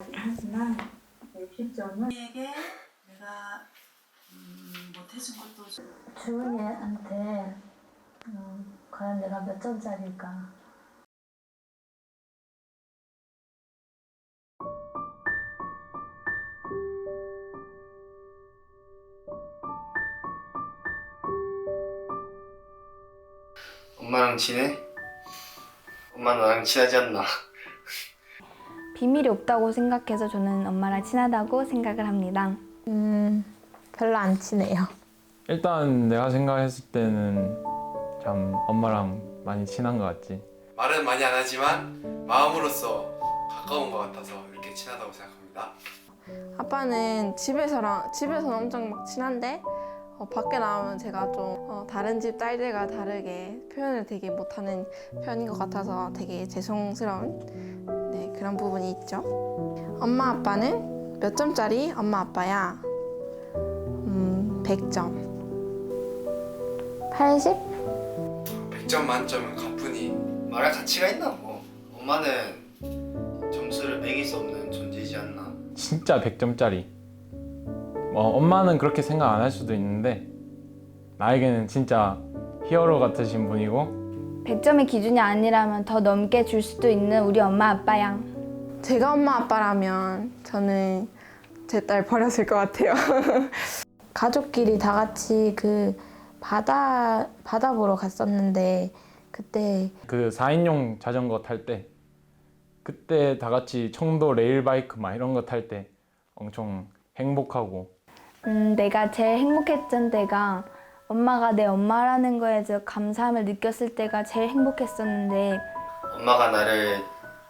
하지만 60점은 에게 내가 음, 못해준 것도 좀 주은이한테 어, 과연 내가 몇 점짜리일까? 엄마랑 친해? 엄마 나랑 친하지 않나? 비밀이 없다고 생각해서 저는 엄마랑 친하다고 생각을 합니다. 음, 별로 안 친해요. 일단 내가 생각했을 때는 참 엄마랑 많이 친한 것 같지. 말은 많이 안 하지만 마음으로서 가까운 것 같아서 이렇게 친하다고 생각합니다. 아빠는 집에서랑 집에서는 엄청 막 친한데 어, 밖에 나오면 제가 좀 어, 다른 집 딸들과 다르게 표현을 되게 못하는 편인 것 같아서 되게 죄송스러운 네, 그런 부분이 있죠. 엄마 아빠는 몇 점짜리 엄마 아빠야? 음, 100점. 80? 100점 만점은 가뿐히 말할 가치가 있나 뭐 엄마는 점수를 매길 수 없는 존재이지 않나 진짜 100점짜리. 뭐 엄마는 그렇게 생각 안 할 수도 있는데 나에게는 진짜 히어로 같으신 분이고 100점의 기준이 아니라면 더 넘게 줄 수도 있는 우리 엄마 아빠양. 제가 엄마 아빠라면 저는 제 딸 버렸을 것 같아요. 가족끼리 다 같이 그 바다 바다 보러 갔었는데 그때 그 4인용 자전거 탈 때 그때 다 같이 청도 레일 바이크 막 이런 거 탈 때 엄청 행복하고 음, 내가 제일 행복했던 때가 엄마가 내 엄마라는 거에 대해서 감사함을 느꼈을 때가 제일 행복했었는데 엄마가 나를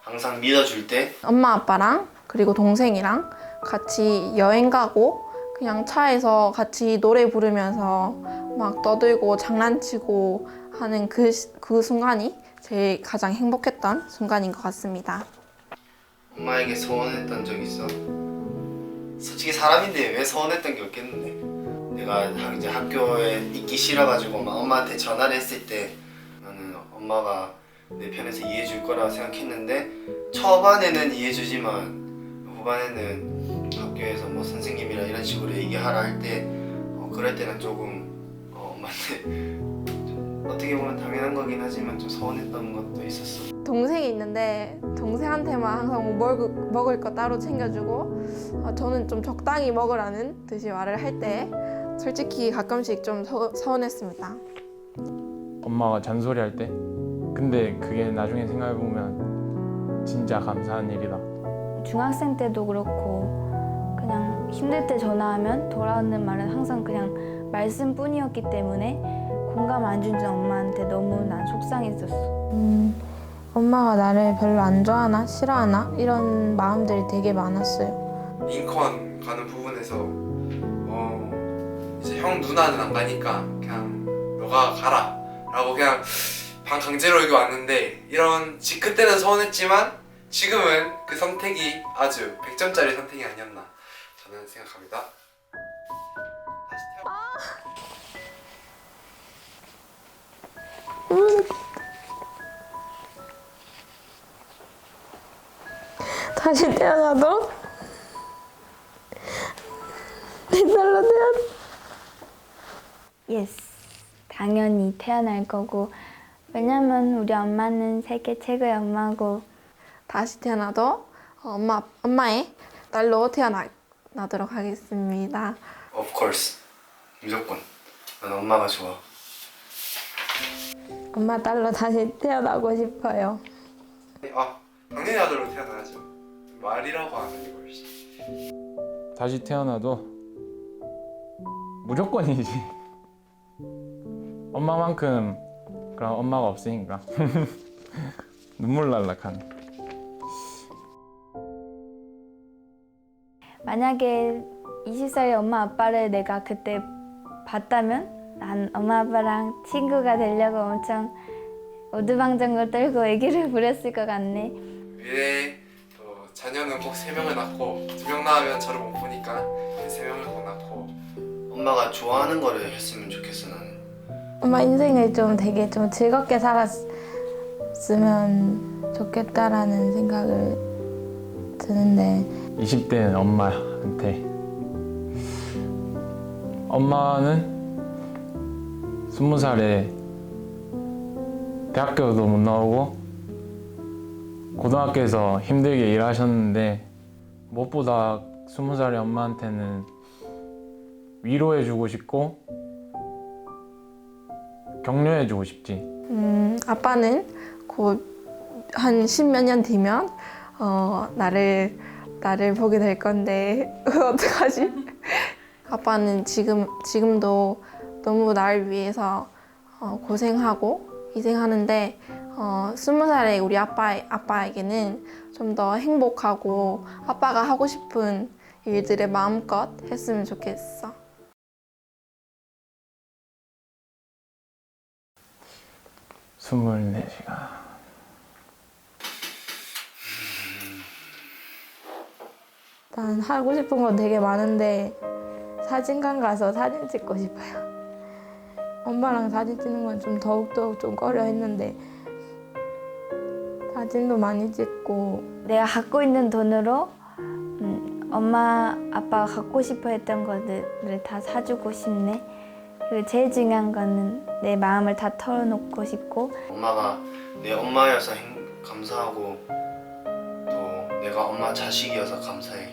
항상 믿어줄 때 엄마 아빠랑 그리고 동생이랑 같이 여행 가고 그냥 차에서 같이 노래 부르면서 막 떠들고 장난치고 하는 그, 시- 그 순간이 제일 가장 행복했던 순간인 것 같습니다. 엄마에게 서운했던 적 있어? 솔직히 사람인데 왜 서운했던 게 없겠는데 내가 학- 이제 학교에 있기 싫어가지고 막 엄마한테 전화를 했을 때 나는 엄마가 내 편에서 이해해 줄 거라고 생각했는데 초반에는 이해해 주지만 후반에는 학교에서 뭐 선생님이랑 이런 식으로 얘기하라 할 때 어, 그럴 때는 조금 어, 엄마한테 좀 어떻게 보면 당연한 거긴 하지만 좀 서운했던 것도 있었어. 동생이 있는데 동생한테만 항상 뭐 먹을, 거 따로 챙겨주고 아, 저는 좀 적당히 먹으라는 듯이 말을 할 때 솔직히 가끔씩 좀 서, 서운했습니다. 엄마가 잔소리 할 때 근데 그게 나중에 생각해 보면 진짜 감사한 일이다. 중학생 때도 그렇고 그냥 힘들 때 전화하면 돌아오는 말은 항상 그냥 말씀뿐이었기 때문에 공감 안 준 엄마한테 너무 난 속상했었어. 음, 엄마가 나를 별로 안 좋아하나 싫어하나 이런 마음들이 되게 많았어요. 링컨 가는 부분에서 형 누나는 안 가니까 그냥 너가 가라 라고 그냥 반 강제로 여기 왔는데 이런 지- 그때는 서운했지만 지금은 그 선택이 아주 100점짜리 선택이 아니었나 저는 생각합니다. 다시 태어- 다시 태어나도 내 딸로 태어나. 예스. 당연히 태어날 거고 왜냐면 우리 엄마는 세계 최고의 엄마고 다시 태어나도 엄마 엄마의 딸로 태어나도록 하겠습니다. Of course 무조건 난 엄마가 좋아 엄마 딸로 다시 태어나고 싶어요. 아 당연히 아들로 태어나야죠. 말이라고 하는 이걸. 다시 태어나도 무조건이지. 엄마만큼 그런 엄마가 없으니까 눈물 날락하네. 만약에 20살의 엄마 아빠를 내가 그때 봤다면 난 엄마 아빠랑 친구가 되려고 엄청 오두방정을 떨고 애기를 부렸을 것 같네. 미래에 또 자녀는 꼭 세 명을 낳고 두 명 낳으면 저를 못 보니까 세 명을 꼭 낳고 엄마가 좋아하는 거를 했으면 좋겠어 나는 엄마 인생을 좀 되게 좀 즐겁게 살았으면 좋겠다라는 생각을 드는데. 20대는 엄마한테. 엄마는 20살에 대학교도 못 나오고 고등학교에서 힘들게 일하셨는데 무엇보다 20살의 엄마한테는 위로해주고 싶고 격려해주고 싶지 음, 아빠는 곧한 십몇 년 뒤면 어, 나를 나를 보게 될 건데 어떡하지? 아빠는 지금 지금도 너무 날 위해서 어, 고생하고 희생하는데 어, 스무 살의 우리 아빠 아빠에게는 좀 더 행복하고 아빠가 하고 싶은 일들을 마음껏 했으면 좋겠어. 스물네 시간 난 하고 싶은 건 되게 많은데 사진관 가서 사진 찍고 싶어요. 엄마랑 사진 찍는 건 좀 더욱더 좀 꺼려 했는데 사진도 많이 찍고 내가 갖고 있는 돈으로 음, 엄마 아빠가 갖고 싶어 했던 것들을 다 사주고 싶네. 그리고 제일 중요한 거는 내 마음을 다 털어놓고 싶고 엄마가 내 엄마여서 행- 감사하고 또 내가 엄마 자식이어서 감사해.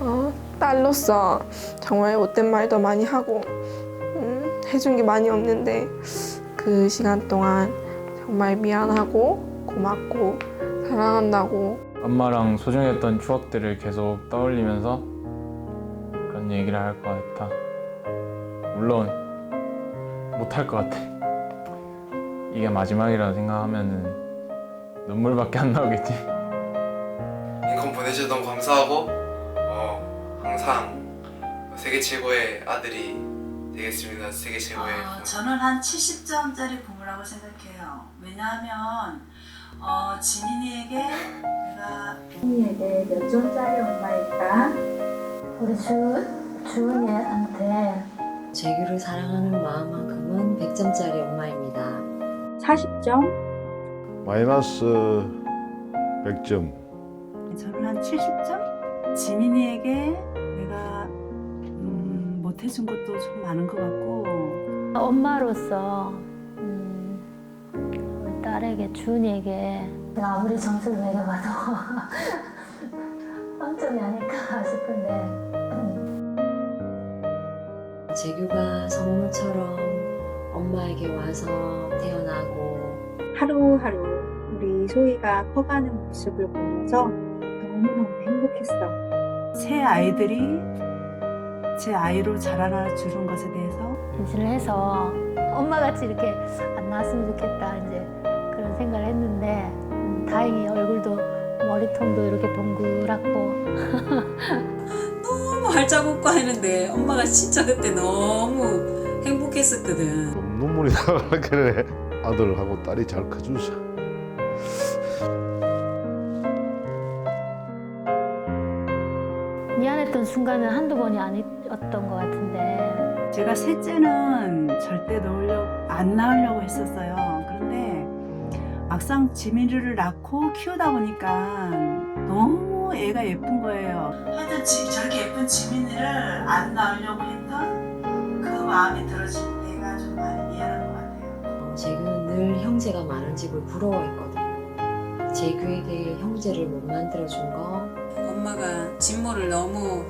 어, 딸로서 정말 못된 말도 많이 하고 음, 해준 게 많이 없는데 그 시간 동안 정말 미안하고 고맙고 사랑한다고 엄마랑 소중했던 추억들을 계속 떠올리면서 그런 얘기를 할 것 같아. 물론 못할 것 같아. 이게 마지막이라고 생각하면은 눈물밖에 안 나오겠지. 인컴 보내주셔서 너무 감사하고 어, 항상 세계 최고의 아들이 되겠습니다. 세계 최고의 어, 저는 한 70점짜리 부모라고 생각해요. 왜냐하면 어, 지민이에게 내가 지민이에게 몇 점짜리 엄마일까? 우리 주, 주은이한테 재규를 사랑하는 마음만큼은 100점짜리 엄마입니다. 40점? 마이너스 100점. 저는 한 70점? 지민이에게 내가 음, 못해준 것도 좀 많은 것 같고 엄마로서 음, 딸에게 준이에게 내가 아무리 점수를 매겨봐도 빵점이 아닐까 싶은데 재규가 선물처럼 엄마에게 와서 태어나고 하루하루 우리 소희가 커가는 모습을 보면서 너무너무 행복했어. 새 아이들이 제 아이로 자라나 주는 것에 대해서 임신을 해서 엄마같이 이렇게 안 나왔으면 좋겠다 이제 그런 생각을 했는데 음, 다행히 얼굴도 머리통도 이렇게 동그랗고 너무 웃고 하는데 엄마가 진짜 그때 너무 행복했었거든. 좀 눈물이 나가라 그래. 아들하고 딸이 잘 커주자. 미안했던 순간은 한두 번이 아니었던 것 같은데 제가 셋째는 절대 넣으려 안 낳으려고 했었어요. 그런데 막상 지민이를 낳고 키우다 보니까 너무 애가 예쁜 거예요. 하여튼 지, 저렇게 예쁜 지민이를 안 낳으려고 했던 그 마음이 들어질 때가 좀 많이 미안한 것 같아요. 어, 재규는 늘 형제가 많은 집을 부러워했거든요. 재규에게 형제를 못 만들어준 거 엄마가 진모를 너무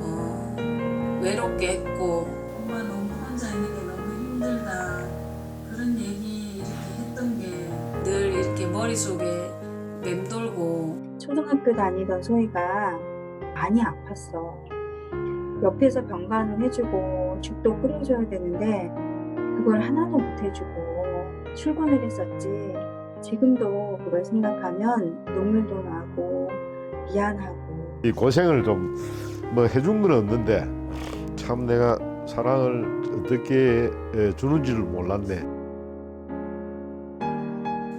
어, 외롭게 했고 엄마 너무 혼자 있는 게 너무 힘들다 그런 얘기 이렇게 했던 게 늘 이렇게 머릿속에 맴돌고 초등학교 다니던 소희가 많이 아팠어. 옆에서 병간호 해주고 죽도 끓여줘야 되는데 그걸 하나도 못 해주고 출근을 했었지. 지금도 그걸 생각하면 눈물도 나고 미안하고 이 고생을 좀 뭐 해준 건 없는데 참 내가 사랑을 어떻게 에, 주는지를 몰랐네.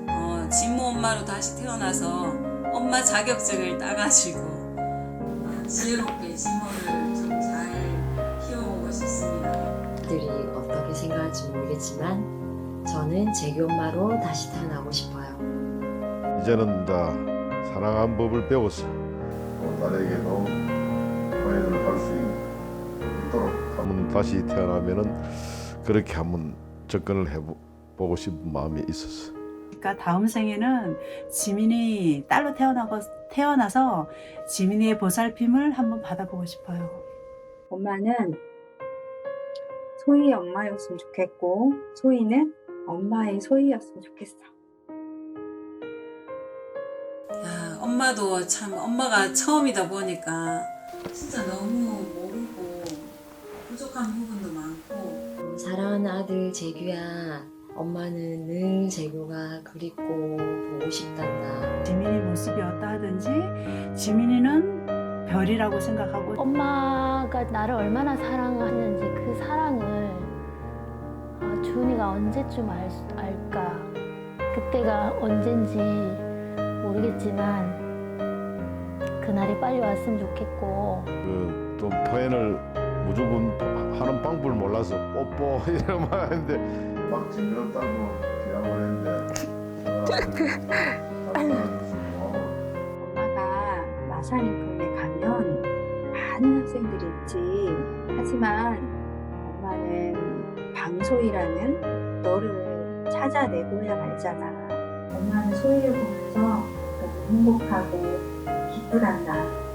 어, 진모 엄마로 다시 태어나서 엄마 자격증을 따가지고 어, 지혜롭게 진모를 좀 잘 키워보고 싶습니다. 들이 어떻게 생각할지 모르겠지만 저는 재규 엄마로 다시 태어나고 싶어요. 이제는 다 사랑한 법을 배웠어. 딸에게도 포획을 할수 있도록 한번 다시 태어나면은 그렇게 한번 접근을 해보고 싶은 마음이 있었어. 그러니까 다음 생에는 지민이 딸로 태어나고 태어나서 지민이의 보살핌을 한번 받아보고 싶어요. 엄마는 소희의 엄마였으면 좋겠고 소희는 엄마의 소희였으면 좋겠어. 야, 엄마도 참 엄마가 처음이다 보니까 진짜 너무 모르고 부족한 부분도 많고 사랑하는 아들 재규야 엄마는 늘 재규가 그립고 보고 싶단다. 지민이 모습이 어떠하든지 지민이는 별이라고 생각하고 엄마가 나를 얼마나 사랑하는지 그 사랑을 아, 주은이가 언제쯤 알, 수- 알까? 그때가 언젠지 모르겠지만 그날이 빨리 왔으면 좋겠고. 그또 포획을 무조건 하는 방법을 몰라서 뽀뽀 이러면 하는데 막 징그럽다고 기다고 했는데 엄마가 마사링컴에 가면 많은 학생들이 있지. 하지만 엄마는 방소희라는 너를 찾아내고야 말잖아. 엄마는 소희를 보면서 너무 행복하고 기쁘단다.